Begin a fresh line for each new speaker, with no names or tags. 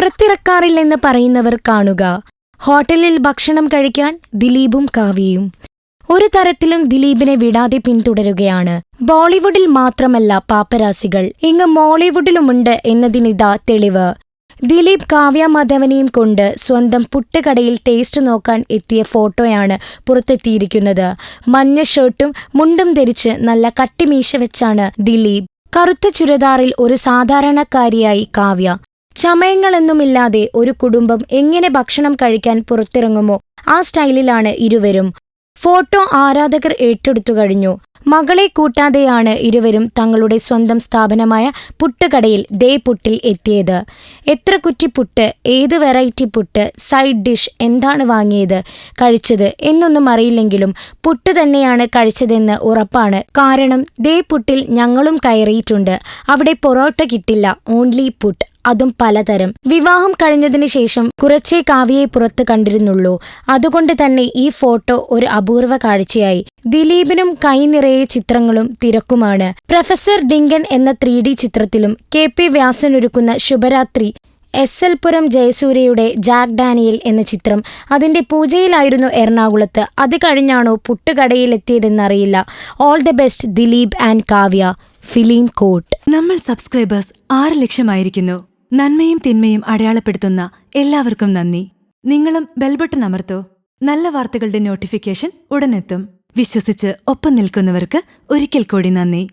പുറത്തിറക്കാറില്ലെന്ന് പറയുന്നവർ കാണുക. ഹോട്ടലിൽ ഭക്ഷണം കഴിക്കാൻ ദിലീപും കാവ്യയും. ഒരു തരത്തിലും ദിലീപിനെ വിടാതെ പിന്തുടരുകയാണ്. ബോളിവുഡിൽ മാത്രമല്ല പാപ്പരാസികൾ. ഇങ്ങ് മോളിവുഡിലുമുണ്ട് എന്നതിനിതാ തെളിവ്. ദിലീപ് കാവ്യ മാധവനെയും കൊണ്ട് സ്വന്തം പുട്ടുകടയിൽ ടേസ്റ്റ് നോക്കാൻ എത്തിയ ഫോട്ടോയാണ് പുറത്തെത്തിയിരിക്കുന്നത്. മഞ്ഞ ഷർട്ടും മുണ്ടും ധരിച്ച് നല്ല കട്ടിമീശ വെച്ചാണ് ദിലീപ്. കറുത്ത ചുരിദാറിൽ ഒരു സാധാരണക്കാരിയായി കാവ്യ. ചമയങ്ങളൊന്നുമില്ലാതെ ഒരു കുടുംബം എങ്ങനെ ഭക്ഷണം കഴിക്കാൻ പുറത്തിറങ്ങുമോ? ആ സ്റ്റൈലിലാണ് ഇരുവരും. ഫോട്ടോ ആരാധകർ ഏറ്റെടുത്തു കഴിഞ്ഞു. മകളെ കൂട്ടാതെയാണ് ഇരുവരും തങ്ങളുടെ സ്വന്തം സ്ഥാപനമായ പുട്ടുകടയിൽ ദേ പുട്ടിൽ എത്തിയത്. എത്ര കുറ്റി പുട്ട് ഏത് വെറൈറ്റി പുട്ട് സൈഡ് ഡിഷ് എന്താണ് വാങ്ങിയത് കഴിച്ചത് എന്നൊന്നും അറിയില്ലെങ്കിലും പുട്ട് തന്നെയാണ് കഴിച്ചതെന്ന് ഉറപ്പാണ്. കാരണം ദേ പുട്ടിൽ ഞങ്ങളും കയറിയിട്ടുണ്ട്. അവിടെ പൊറോട്ട കിട്ടില്ല ഓൺലി പുട്ട്. അതും പലതരം. വിവാഹം കഴിഞ്ഞതിന് ശേഷം കുറച്ചേ കാവ്യയെ പുറത്ത് കണ്ടിരുന്നുള്ളൂ. അതുകൊണ്ട് തന്നെ ഈ ഫോട്ടോ ഒരു അപൂർവ കാഴ്ചയായി. ദിലീപിനും കൈനിറയെ ചിത്രങ്ങളും തിരക്കുമാണ്. പ്രൊഫസർ ഡിങ്കൻ എന്ന ത്രീ ചിത്രത്തിലും കെ പി വ്യാസൻ ഒരുക്കുന്ന ശുഭരാത്രി എസ് എൽ പുരം ജയസൂര്യയുടെ ജാക്ക് ഡാനിയൽ എന്ന ചിത്രം അതിന്റെ പൂജയിലായിരുന്നു എറണാകുളത്ത്. അത് കഴിഞ്ഞാണോ പുട്ടുകടയിലെത്തിയതെന്നറിയില്ല. All the best Dileep and Kavya. Film coat.
നമ്മൾ സബ്സ്ക്രൈബേഴ്സ് ആറ് ലക്ഷമായിരിക്കുന്നു. നന്മയും തിന്മയും അടയാളപ്പെടുത്തുന്ന എല്ലാവർക്കും നന്ദി. നിങ്ങളും ബെൽബട്ടൺ അമർത്തോ. നല്ല വാർത്തകളുടെ നോട്ടിഫിക്കേഷൻ ഉടനെത്തും. വിശ്വസിച്ച് ഒപ്പം നിൽക്കുന്നവർക്ക് ഒരിക്കൽ കൂടി നന്ദി.